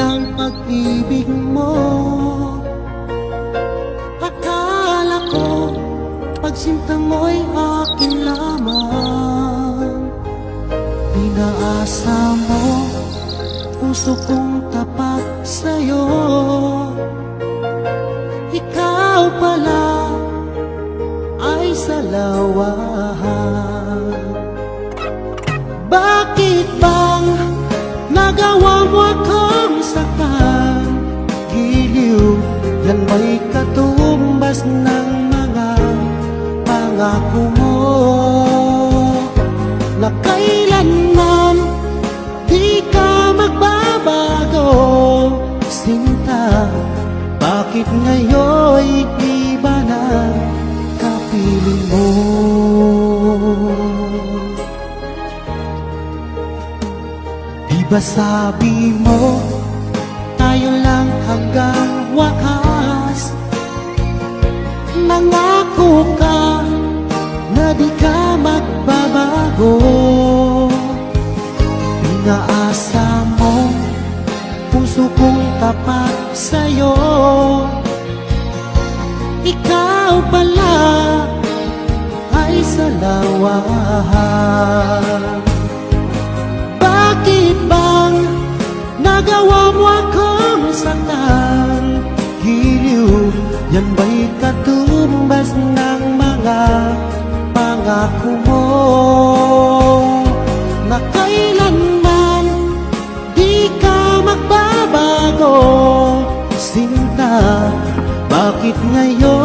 ang pag-ibig mo. Akala ko Pagsinta mo'y akin lamang. Pinaasa mo Puso kong tapat sa'yo. Ikaw pala Ay salawahan Yan may katumbas ng mga Pangako mo Na kailanman Di ka magbabago. Sinta Bakit ngayon'y iba na Kapiling mo? Di ba sabi mo Nangako ka Na di ka magbabago. Pinaasa mo Puso kong tapat sa'yo. Ikaw pala Ay salawahan bakit bang nagawa mo akong saktan? Giliw, yan ba'y pangako mo? Na kailanman di ka magbabago Sinta, bakit ngayon